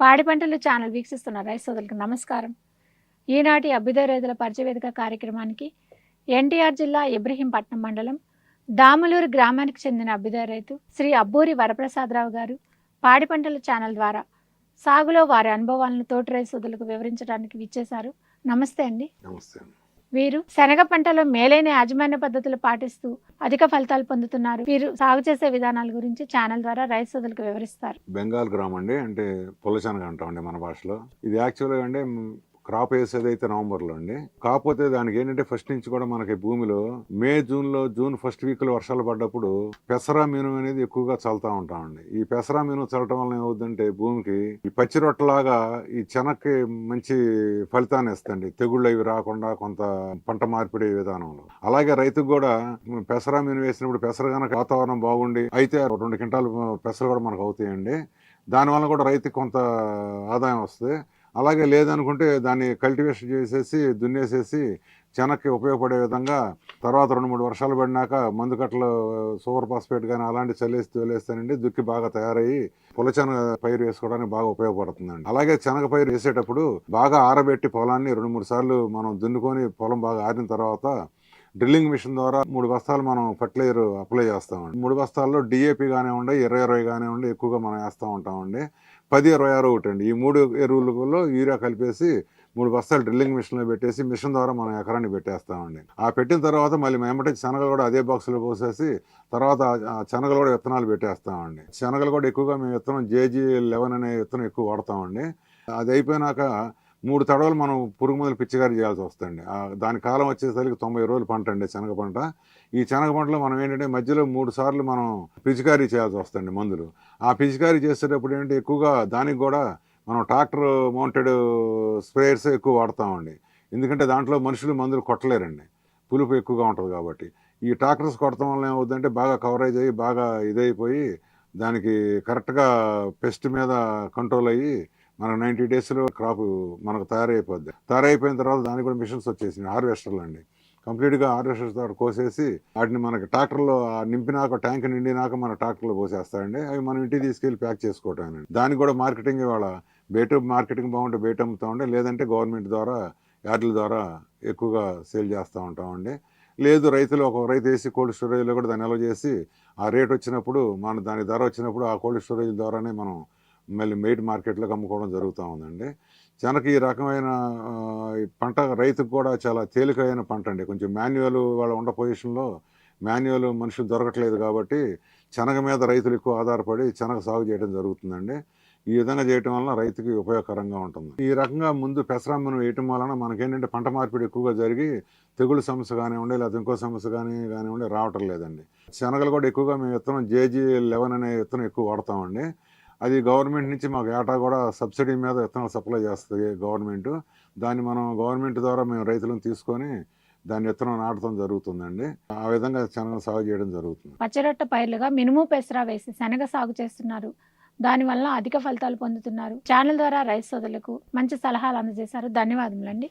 పాడి పంటలు ఛానల్ వీక్షిస్తున్న రైతు సోదరులకు నమస్కారం. ఈనాటి అభ్యుదయ రైతుల పరిచయవేదిక కార్యక్రమానికి ఎన్టీఆర్ జిల్లా ఇబ్రహీంపట్నం మండలం దాములూరు గ్రామానికి చెందిన అభ్యుదయ రైతు శ్రీ అబ్బూరి వరప్రసాదరావు గారు పాడి పంటల ఛానల్ ద్వారా సాగులో వారి అనుభవాలను తోటి రైతు సోదరులకు వివరించడానికి విచ్చేశారు. నమస్తే అండి. నమస్తే వీరు శనగ పంటలో మేలైన యాజమాన్య పద్ధతులు పాటిస్తూ అధిక ఫలితాలు పొందుతున్నారు. వీరు సాగు చేసే విధానాల గురించి ఛానల్ ద్వారా రైతు సోదరులకు వివరిస్తారు. బెంగాల్ గ్రామం అండి అంటే పొలచనగ అంటామండి మన భాషలో. ఇది యాక్చువల్గా అంటే క్రాప్ వేసేది అయితే నవంబర్లో అండి. కాకపోతే దానికి ఏంటంటే ఫస్ట్ నుంచి కూడా మనకి భూమిలో మే జూన్లో జూన్ ఫస్ట్ వీక్లో వర్షాలు పడ్డప్పుడు పెసరా మీను అనేది ఎక్కువగా చల్లుతా ఉంటామండి ఈ పెసరా మీను చల్లటం వల్ల ఏమవుతుందంటే భూమికి ఈ పచ్చి రొట్టలాగా ఈ చెనక్కి మంచి ఫలితాన్ని ఇస్తండి తెగుళ్ళు అవి రాకుండా కొంత పంట మార్పిడి విధానంలో. అలాగే రైతుకు కూడా పెసరా మీను వేసినప్పుడు పెసర కనుక వాతావరణం బాగుండి అయితే రెండు క్వింటాలు పెసలు కూడా మనకు అవుతాయండి. దానివల్ల కూడా రైతుకి కొంత ఆదాయం వస్తుంది. అలాగే లేదనుకుంటే దాన్ని కల్టివేషన్ చేసేసి దున్నేసేసి చెనక్కి ఉపయోగపడే విధంగా తర్వాత రెండు మూడు వర్షాలు పడినాక మందు కట్టలు సూపర్ ఫాస్ఫేట్ కానీ అలాంటి చల్లేసి తోలేస్తానండి దుక్కి బాగా తయారయ్యి పులచెనగ పైరు వేసుకోవడానికి బాగా ఉపయోగపడుతుందండి. అలాగే చెనగ పైరు వేసేటప్పుడు బాగా ఆరబెట్టి పొలాన్ని రెండు మూడు సార్లు మనం దున్నుకొని పొలం బాగా ఆరిన తర్వాత డ్రిల్లింగ్ మిషన్ ద్వారా మూడు బస్తాలు మనం ఫర్టిలైజర్ అప్లై చేస్తామండి. మూడు బస్తాల్లో డిఏపి కానివ్వండి ఇరవై ఇరవై కానివ్వండి ఎక్కువగా మనం వేస్తూ ఉంటామండి. పది ఇరవై ఆరు ఒకటి అండి. ఈ మూడు ఎరువులలో యూరియా కలిపేసి మూడు బస్తాలు డ్రిల్లింగ్ మిషన్లో పెట్టేసి మిషన్ ద్వారా మనం ఎకరాన్ని పెట్టేస్తామండి. ఆ పెట్టిన తర్వాత మళ్ళీ మేమటే శనగలు కూడా అదే బాక్సులో పోసేసి తర్వాత శనగలు కూడా విత్తనాలు పెట్టేస్తామండి. శనగలు కూడా ఎక్కువగా మేము విత్తనం జేజీ లెవెన్ అనే విత్తనం ఎక్కువ వాడతామండి. అది అయిపోయినాక మూడు తడవలు మనం పురుగు మందులు పిచ్చిగారి చేయాల్సి వస్తుంది దాని కాలం వచ్చేసరికి తొంభై రోజులు పంట అండి శనగ పంట. ఈ శనగ పంటలో మనం ఏంటంటే మధ్యలో మూడు సార్లు మనం పిచికారీ చేయాల్సి వస్తుంది మందులు. ఆ పిచికారీ చేసేటప్పుడు ఏంటంటే ఎక్కువగా దానికి కూడా మనం ట్రాక్టర్ మౌంటెడ్ స్ప్రేయర్స్ ఎక్కువ వాడతామండి. ఎందుకంటే దాంట్లో మనుషులు మందులు కొట్టలేరండి. పులుపు ఎక్కువగా ఉంటుంది కాబట్టి. ఈ ట్రాక్టర్స్ కొట్టడం వల్ల ఏమవుతుందంటే బాగా కవరేజ్ అయ్యి బాగా ఇదైపోయి దానికి కరెక్ట్గా పెస్ట్ మీద కంట్రోల్ అయ్యి మనకు నైంటీ డేస్లో క్రాప్ మనకు తయారైపోద్ది. తయారైపోయిన తర్వాత దానికి కూడా మిషన్స్ వచ్చేసింది హార్వెస్టర్లు అండి. కంప్లీట్గా హార్వెస్టర్ ద్వారా కోసేసి వాటిని మనకి ట్రాక్టర్లో ఆ నింపినాక ట్యాంక్ నిండినాక మన ట్రాక్టర్లో పోసేస్తాయండి అవి మనం ఇంటికి తీసుకెళ్ళి ప్యాక్ చేసుకోవటం దానికి కూడా మార్కెటింగ్ ఇవాళ బయట మార్కెటింగ్ బాగుంటే బయట అమ్ముతా ఉండే లేదంటే గవర్నమెంట్ ద్వారా యార్డుల ద్వారా ఎక్కువగా సేల్ చేస్తూ ఉంటామండి. లేదు రైతులు ఒక రైతు వేసి కోల్డ్ స్టోరేజ్లో కూడా దాన్ని నిల్వ చేసి ఆ రేట్ వచ్చినప్పుడు మన దాని ధర వచ్చినప్పుడు ఆ కోల్డ్ స్టోరేజ్ ద్వారానే మనం మళ్ళీ మెయిట్ మార్కెట్లోకి అమ్ముకోవడం జరుగుతూ ఉందండి. జనకి ఈ రకమైన పంట రైతుకు కూడా చాలా తేలికైన పంట అండి. కొంచెం మాన్యువల్ వాళ్ళ ఉండ పొజిషన్లో మాన్యువల్ మనుషులు దొరకట్లేదు కాబట్టి శనగ మీద రైతులు ఎక్కువ ఆధారపడి శనగ సాగు చేయడం జరుగుతుందండి. ఈ విధంగా చేయటం వలన రైతుకి ఉపయోగకరంగా ఉంటుంది. ఈ రకంగా ముందు పెసరమ్మను వేయటం వలన మనకేంటంటే పంట మార్పిడి ఎక్కువగా జరిగి తెగులు సమస్య కానివ్వండి లేదా ఇంకో సమస్య కానీ కానివ్వండి రావటం లేదండి. శనగలు కూడా ఎక్కువగా మేము విత్తనం జేజీ లెవెన్ అనే విత్తనం ఎక్కువ వాడతామండి. అది గవర్నమెంట్ నుంచి మాకు ఏటా కూడా సబ్సిడీ మీద విత్తనాలు సప్లై చేస్తుంది గవర్నమెంట్. దాన్ని మనం గవర్నమెంట్ ద్వారా మేము రైతులను తీసుకొని దాన్ని విత్తనం నాటడం జరుగుతుందండి. ఆ విధంగా శనగ సాగు చేయడం జరుగుతుంది. పచ్చరొట్ట పైర్లుగా మినుము పెసరా వేసి శనగ సాగు చేస్తున్నారు. దానివల్ల అధిక ఫలితాలు పొందుతున్నారు. ఛానల్ ద్వారా రైతు సోదరులకు మంచి సలహాలు అందజేశారు. ధన్యవాదములండి.